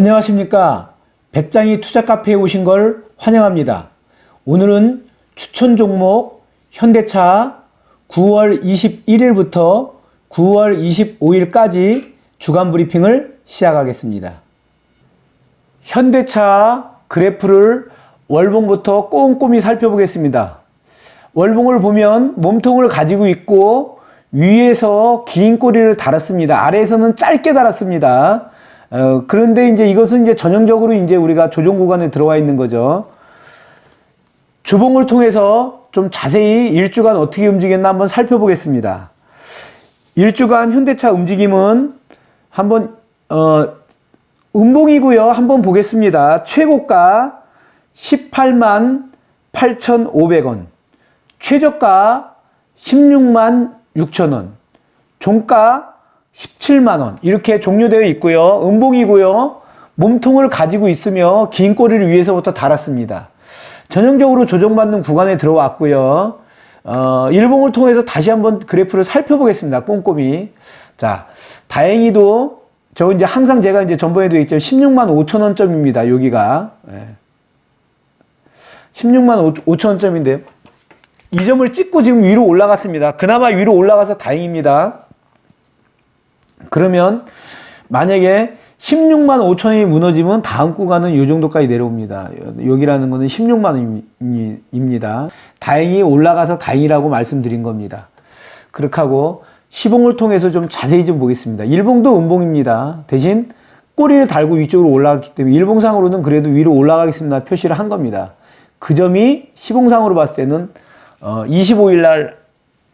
안녕하십니까. 백장이 투자 카페에 오신 걸 환영합니다. 오늘은 추천 종목 현대차 9월 21일부터 9월 25일까지 주간 브리핑을 시작하겠습니다. 현대차 그래프를 월봉부터 꼼꼼히 살펴보겠습니다. 월봉을 보면 몸통을 가지고 있고 위에서 긴 꼬리를 달았습니다. 아래에서는 짧게 달았습니다. 어, 그런데 이제 이것은 이제 전형적으로 이제 우리가 조정 구간에 들어와 있는 거죠. 주봉을 통해서 좀 자세히 일주간 어떻게 움직였나 한번 살펴보겠습니다. 일주간 현대차 움직임은 한번 어, 음봉이고요. 한번 보겠습니다. 최고가 18만 8,500원, 최저가 16만 6천원, 종가 17만원 이렇게 종료되어 있고요. 음봉이고요. 몸통을 가지고 있으며 긴 꼬리를 위에서부터 달았습니다. 전형적으로 조정받는 구간에 들어왔고요. 어, 일봉을 통해서 다시 한번 그래프를 살펴보겠습니다. 꼼꼼히. 자, 다행히도 저 이제 항상 제가 이제 전번에도 있죠. 16만 5천 원점입니다. 여기가. 예. 16만 5천 원점인데요. 이 점을 찍고 지금 위로 올라갔습니다. 그나마 위로 올라가서 다행입니다. 그러면 만약에 16만 5천이 무너지면 다음 구간은 이 정도까지 내려옵니다. 여기라는 거는 16만 원입니다. 다행히 올라가서 다행이라고 말씀드린 겁니다. 그렇게 하고 시봉을 통해서 좀 자세히 좀 보겠습니다. 일봉도 음봉입니다. 대신 꼬리를 달고 위쪽으로 올라갔기 때문에 일봉상으로는 그래도 위로 올라가겠습니다. 표시를 한 겁니다. 그 점이 시봉상으로 봤을 때는 어, 25일 날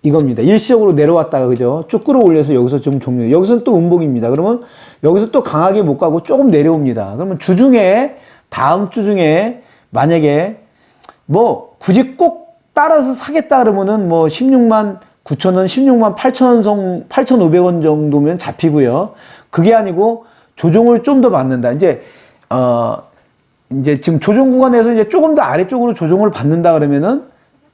이겁니다. 일시적으로 내려왔다가 그죠? 쭉 끌어올려서 여기서 좀 종료. 여기서는 또 음봉입니다. 그러면 여기서 또 강하게 못 가고 조금 내려옵니다. 그러면 주중에 다음 주 중에 만약에 뭐 굳이 꼭 따라서 사겠다 그러면은 뭐 16만 9천 원, 16만 8천 원 성, 8,500원 정도면 잡히고요. 그게 아니고 조정을 좀 더 받는다. 이제 어 이제 지금 조정 구간에서 이제 조금 더 아래쪽으로 조정을 받는다 그러면은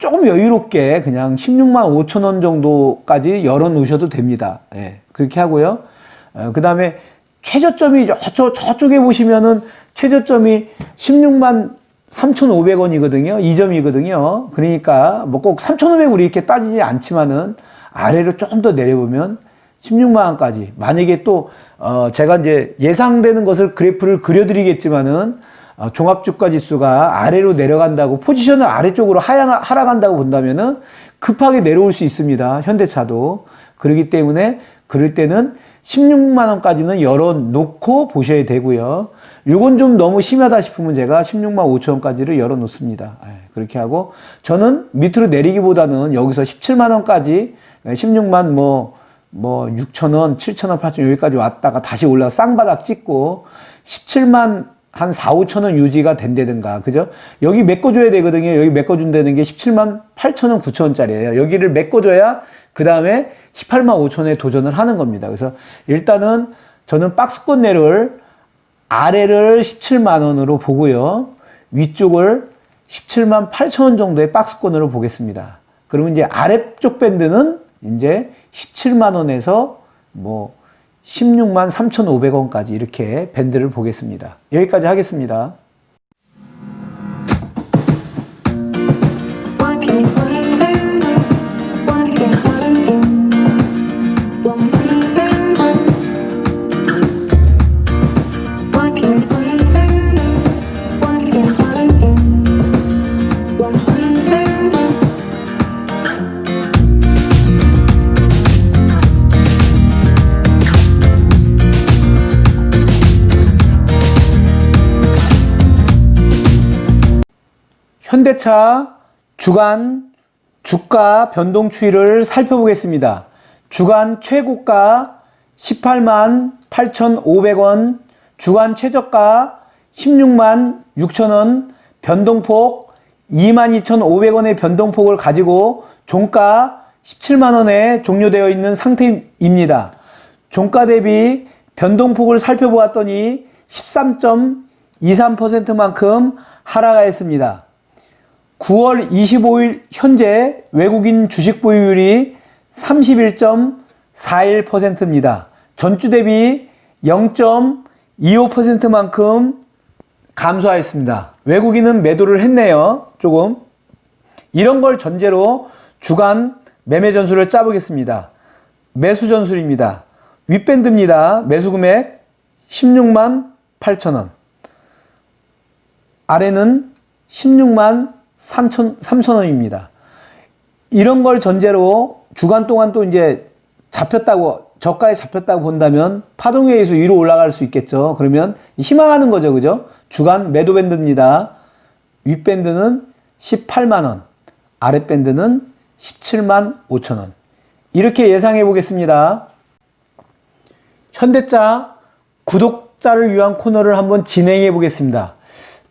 조금 여유롭게 그냥 16만 5천 원 정도까지 열어 놓으셔도 됩니다. 예, 그렇게 하고요. 어, 그 다음에 최저점이 저쪽, 저쪽에 보시면은 최저점이 16만 3,500원이거든요. 이 점이거든요. 그러니까 뭐 꼭 3,500 우리 이렇게 따지지 않지만은 아래로 조금 더 내려보면 16만 원까지. 만약에 또 어, 제가 이제 예상되는 것을 그래프를 그려드리겠지만은 어, 종합주가 지수가 아래로 내려간다고 포지션을 아래쪽으로 하락한다고 본다면은 급하게 내려올 수 있습니다. 현대차도. 그렇기 때문에 그럴 때는 16만 원까지는 열어놓고 보셔야 되고요. 이건 좀 너무 심하다 싶으면 제가 16만 5천 원까지를 열어놓습니다. 예, 그렇게 하고 저는 밑으로 내리기보다는 여기서 17만 원까지 16만 뭐, 뭐 6천 원, 7천 원, 8천 원 여기까지 왔다가 다시 올라가 쌍바닥 찍고 17만 한 4, 5천 원 유지가 된다든가, 그죠? 여기 메꿔줘야 되거든요. 여기 메꿔준다는 게 17만 8천 원, 9천 원짜리예요. 여기를 메꿔줘야 그 다음에 18만 5천 원에 도전을 하는 겁니다. 그래서 일단은 저는 박스권 내를 아래를 17만 원으로 보고요. 위쪽을 17만 8천 원 정도의 박스권으로 보겠습니다. 그러면 이제 아래쪽 밴드는 이제 17만 원에서 뭐 16만 3,500원까지 이렇게 밴드를 보겠습니다. 여기까지 하겠습니다. 현대차 주간 주가 변동 추이를 살펴보겠습니다. 주간 최고가 18만 8,500원, 주간 최저가 16만 6천원, 변동폭 22,500원의 변동폭을 가지고 종가 17만원에 종료되어 있는 상태입니다. 종가 대비 변동폭을 살펴보았더니 13.23%만큼 하락하였습니다. 9월 25일 현재 외국인 주식 보유율이 31.41%입니다. 전주 대비 25%만큼 감소하였습니다. 외국인은 매도를 했네요. 조금. 이런 걸 전제로 주간 매매 전술을 짜보겠습니다. 매수 전술입니다. 윗밴드입니다. 매수 금액 16만 8천원. 아래는 16만 3천, 3천 원입니다. 이런 걸 전제로 주간 동안 또 이제 잡혔다고, 저가에 잡혔다고 본다면 파동에 의해서 위로 올라갈 수 있겠죠. 그러면 희망하는 거죠. 그죠? 주간 매도 밴드입니다. 윗밴드는 18만원, 아랫밴드는 17만 5천원. 이렇게 예상해 보겠습니다. 현대차 구독자를 위한 코너를 한번 진행해 보겠습니다.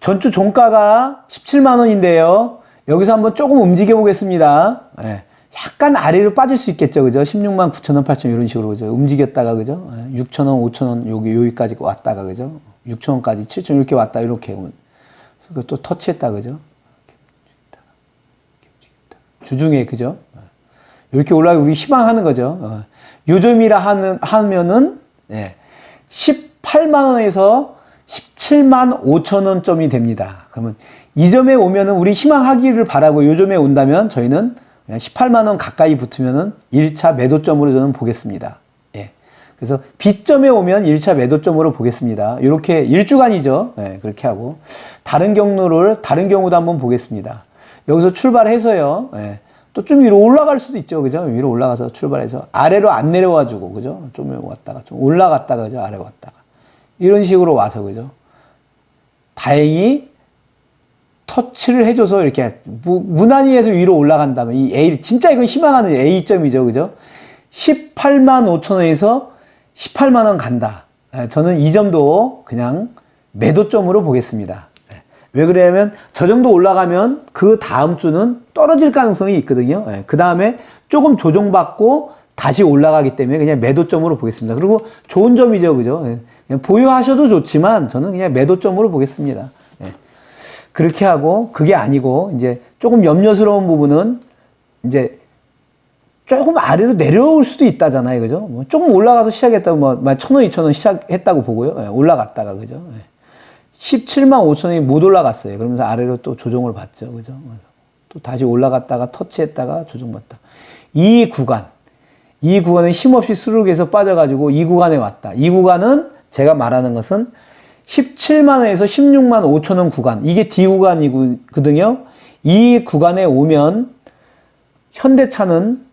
전주 종가가 17만 원인데요. 여기서 한번 조금 움직여 보겠습니다. 예, 약간 아래로 빠질 수 있겠죠. 그죠? 16만 9천 원, 8천 원 이런 식으로 그죠? 움직였다가 그죠? 예, 6천 원, 5천 원 여기 여기까지 왔다가 그죠? 6천 원까지 7천 원 이렇게 왔다 이렇게 오면 또 터치했다 그죠? 주중에 그죠? 이렇게 올라가기 우리 희망하는 거죠. 어. 요즘이라 하는, 하면은, 예, 18만 원에서 17만 5천 원점이 됩니다. 그러면 이 점에 오면은 우리 희망하기를 바라고 요 점에 온다면 저희는 그냥 18만 원 가까이 붙으면은 1차 매도점으로 저는 보겠습니다. 예. 그래서 B점에 오면 1차 매도점으로 보겠습니다. 이렇게 일주간이죠. 예, 그렇게 하고 다른 경로를 다른 경우도 한번 보겠습니다. 여기서 출발해서요. 예, 또좀 위로 올라갈 수도 있죠. 그죠? 위로 올라가서 출발해서 아래로 안 내려와 주고 그죠? 좀 왔다가 좀 올라갔다가 그죠? 아래 왔다가 이런 식으로 와서 그죠? 다행히 터치를 해줘서 이렇게 무, 무난히 해서 위로 올라간다면 이 A 진짜 이건 희망하는 A점이죠, 그죠? 18만 5천 원에서 18만 원 간다. 예, 저는 이 점도 그냥 매도점으로 보겠습니다. 예, 왜 그러냐면 저 정도 올라가면 그 다음 주는 떨어질 가능성이 있거든요. 그 다음에 조금 조정받고 다시 올라가기 때문에 그냥 매도점으로 보겠습니다. 그리고 좋은 점이죠, 그죠? 예, 보유하셔도 좋지만 저는 그냥 매도점으로 보겠습니다. 예. 그렇게 하고 그게 아니고 이제 조금 염려스러운 부분은 이제 조금 아래로 내려올 수도 있다잖아요, 그죠? 뭐 조금 올라가서 시작했다고 뭐천 원, 이천 원 시작했다고 보고요, 예, 올라갔다가 그죠? 예. 17만 5천 원이 못 올라갔어요. 그러면서 아래로 또 조정을 받죠, 그죠? 또 다시 올라갔다가 터치했다가 조정받다. 이 구간, 이 구간은 힘없이 스르륵에서 빠져가지고 이 구간에 왔다. 이 구간은 제가 말하는 것은 17만 원에서 16만 5천 원 구간. 이게 D 구간이거든요. 이 구간에 오면 현대차는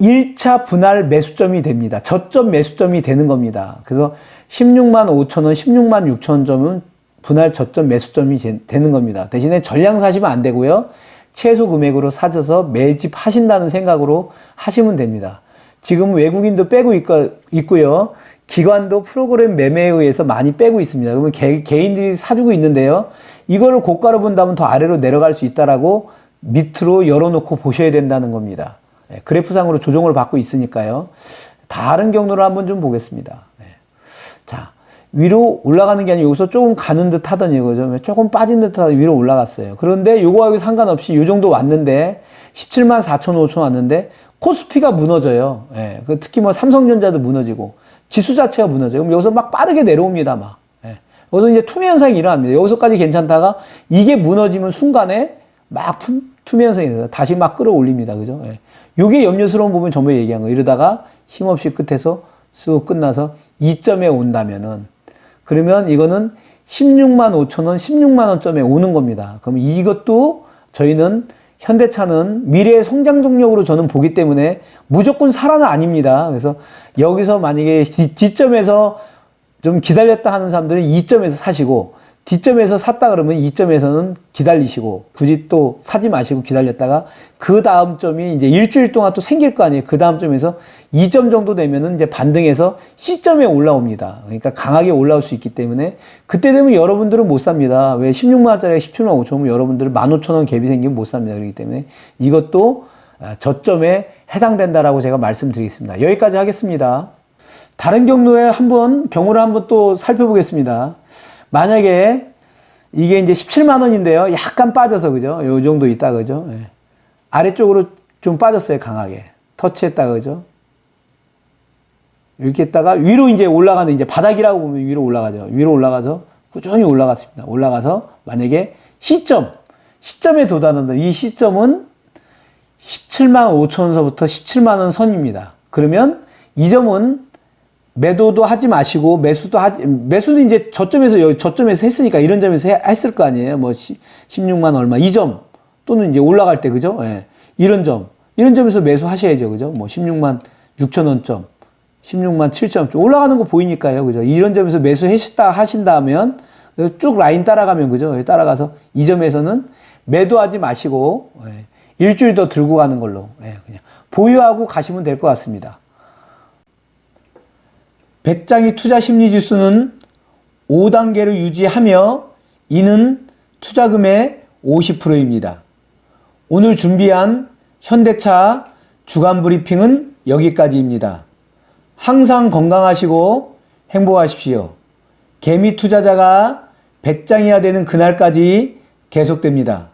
1차 분할 매수점이 됩니다. 저점 매수점이 되는 겁니다. 그래서 16만 5천 원, 16만 6천 원 점은 분할 저점 매수점이 제- 되는 겁니다. 대신에 전량 사시면 안 되고요. 최소 금액으로 사셔서 매집하신다는 생각으로 하시면 됩니다. 지금 외국인도 빼고 있고, 있고요. 기관도 프로그램 매매에 의해서 많이 빼고 있습니다. 그러면 개, 개인들이 사주고 있는데요. 이거를 고가로 본다면 더 아래로 내려갈 수 있다라고 밑으로 열어놓고 보셔야 된다는 겁니다. 예, 그래프상으로 조정을 받고 있으니까요. 다른 경로를 한번 좀 보겠습니다. 예. 자, 위로 올라가는 게 아니고 여기서 조금 가는 듯 하더니 그죠? 조금 빠진 듯 하다 위로 올라갔어요. 그런데 요거하고 상관없이 요 정도 왔는데 17만 4천 5천 왔는데 코스피가 무너져요. 예. 그 특히 뭐 삼성전자도 무너지고 지수 자체가 무너져요. 그럼 여기서 막 빠르게 내려옵니다. 막. 예. 여기서 이제 투매 현상이 일어납니다. 여기서까지 괜찮다가 이게 무너지면 순간에 막 투, 투매 현상이 일어나요. 다시 막 끌어올립니다. 그죠? 예. 요게 염려스러운 부분 전부 얘기한 거. 이러다가 힘없이 끝에서 쑥 끝나서 2점에 온다면은 그러면 이거는 16만 5천 원, 16만 원점에 오는 겁니다. 그럼 이것도 저희는 현대차는 미래의 성장 동력으로 저는 보기 때문에 무조건 사라는 아닙니다. 그래서 여기서 만약에 뒤- 뒷점에서 좀 기다렸다 하는 사람들은 2점에서 사시고 뒷점에서 샀다 그러면 2점에서는 기다리시고 굳이 또 사지 마시고 기다렸다가 그 다음 점이 이제 일주일 동안 또 생길 거 아니에요. 그 다음 점에서 2점 정도 되면은 이제 반등해서 C점에 올라옵니다. 그러니까 강하게 올라올 수 있기 때문에 그때 되면 여러분들은 못 삽니다. 왜 16만 원짜리가 17만 5천 원 여러분들은 15,000원 갭이 생기면 못 삽니다. 그렇기 때문에 이것도 아, 저점에 해당된다라고 제가 말씀드리겠습니다. 여기까지 하겠습니다. 다른 경로에 한번 경우를 한번 또 살펴보겠습니다. 만약에 이게 이제 17만 원인데요. 약간 빠져서 그죠? 요 정도 있다 그죠? 예. 아래쪽으로 좀 빠졌어요, 강하게. 터치했다 그죠? 이렇게 했다가 위로 이제 올라가는 이제 바닥이라고 보면 위로 올라가죠. 위로 올라가서 꾸준히 올라갔습니다. 올라가서 만약에 시점, 시점에 도달한다. 이 시점은 17만 5천 원서부터 17만 원 선입니다. 그러면 이 점은 매도도 하지 마시고 매수도 하지 매수도 이제 저점에서 여기 저점에서 했으니까 이런 점에서 해- 했을 거 아니에요. 뭐 시- 16만 얼마 이 점 또는 이제 올라갈 때 그죠? 예. 이런 점 이런 점에서 매수하셔야죠. 그죠? 뭐 16만 6천 원점 16만 7천 점 올라가는 거 보이니까요. 그죠? 이런 점에서 매수하셨다 하신다면 쭉 라인 따라가면 그죠? 예, 따라가서 이 점에서는 매도하지 마시고 예, 일주일 더 들고 가는 걸로 예, 그냥 보유하고 가시면 될 것 같습니다. 백장이 투자 심리 지수는 5단계를 유지하며 이는 투자금의 50%입니다. 오늘 준비한 현대차 주간 브리핑은 여기까지입니다. 항상 건강하시고 행복하십시오. 개미 투자자가 100장이야 되는 그날까지 계속됩니다.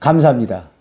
감사합니다.